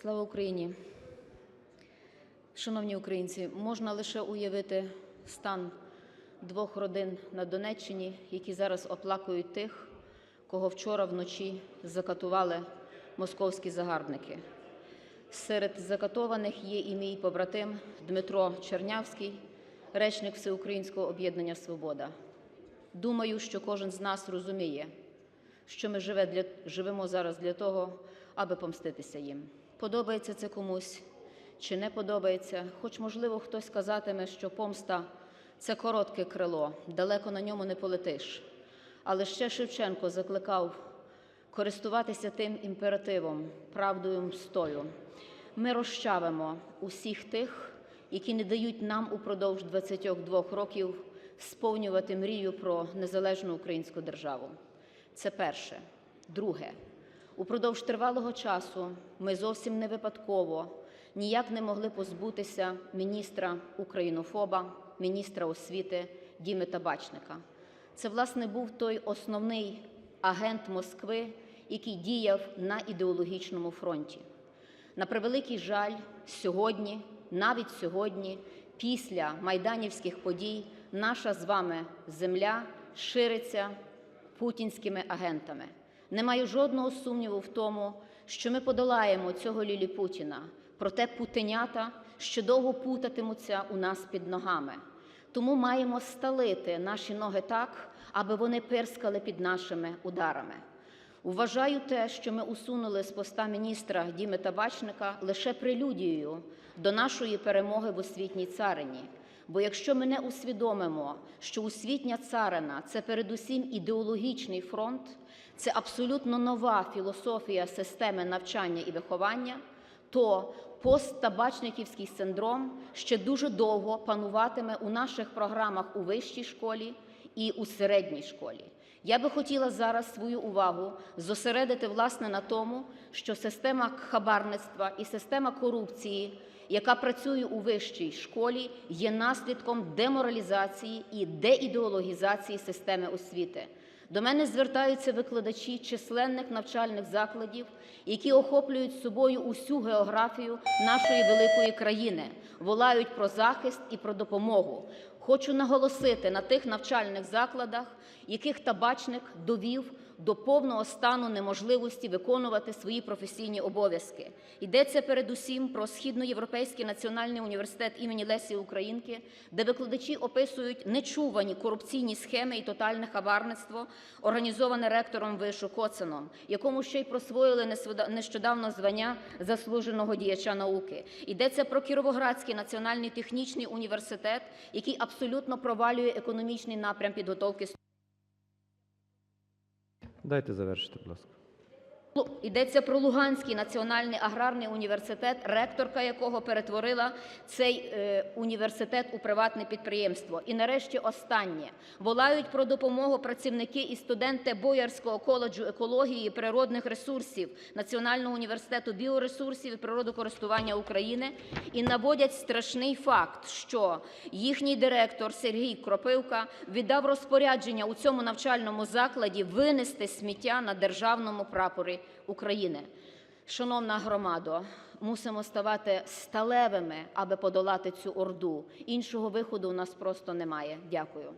Слава Україні! Шановні українці, можна лише уявити стан двох родин на Донеччині, які зараз оплакують тих, кого вчора вночі закатували московські загарбники. Серед закатованих є і мій побратим Дмитро Чернявський, речник Всеукраїнського об'єднання Свобода. Думаю, що кожен з нас розуміє, що ми живе для, живемо зараз для того, аби помститися їм. Подобається це комусь чи не подобається, хоч, можливо, хтось казатиме, що помста це коротке крило, далеко на ньому не полетиш. Але ще Шевченко закликав користуватися тим імперативом, правдою мстою. Ми розчавимо усіх тих, які не дають нам упродовж 22 років сповнювати мрію про незалежну українську державу. Це перше. Друге, упродовж тривалого часу ми зовсім не випадково ніяк не могли позбутися міністра українофоба, міністра освіти Діми Табачника. Це, власне, був той основний агент Москви, який діяв на ідеологічному фронті. На превеликий жаль, сьогодні, навіть сьогодні, після майданівських подій, наша з вами земля шириться путінськими агентами. Не маю жодного сумніву в тому, що ми подолаємо цього Лілі Путіна, проте путенята що довго путатимуться у нас під ногами. Тому маємо сталити наші ноги так, аби вони пирскали під нашими ударами. Вважаю те, що ми усунули з поста міністра Діми Табачника лише прелюдією до нашої перемоги в освітній царині. Бо якщо ми не усвідомимо, що освітня царина це передусім ідеологічний фронт, це абсолютно нова філософія системи навчання і виховання, то посттабачниківський синдром ще дуже довго пануватиме у наших програмах у вищій школі і у середній школі. Я би хотіла зараз свою увагу зосередити власне на тому, що система хабарництва і система корупції, яка працює у вищій школі, є наслідком деморалізації і деідеологізації системи освіти. До мене звертаються викладачі численних навчальних закладів, які охоплюють собою усю географію нашої великої країни, волають про захист і про допомогу. Хочу наголосити на тих навчальних закладах, яких табачник довів до повного стану неможливості виконувати свої професійні обов'язки. Йдеться передусім про Східноєвропейський національний університет імені Лесі Українки, де викладачі описують нечувані корупційні схеми і тотальне хабарництво, організоване ректором вишу Коценом, якому ще й присвоїли нещодавно звання заслуженого діяча науки. Йдеться про Кіровоградський національний технічний університет, який абсолютно провалює економічний напрям підготовки Дайте завершити, будь ласка. Йдеться про Луганський національний аграрний університет, ректорка якого перетворила цей е, університет у приватне підприємство. І нарешті останнє. Волають про допомогу працівники і студенти Боярського коледжу екології і природних ресурсів Національного університету біоресурсів і природокористування України і наводять страшний факт, що їхній директор Сергій Кропивка віддав розпорядження у цьому навчальному закладі винести сміття на державному прапорі України. Шановна громадо, мусимо ставати сталевими, аби подолати цю орду. Іншого виходу у нас просто немає. Дякую.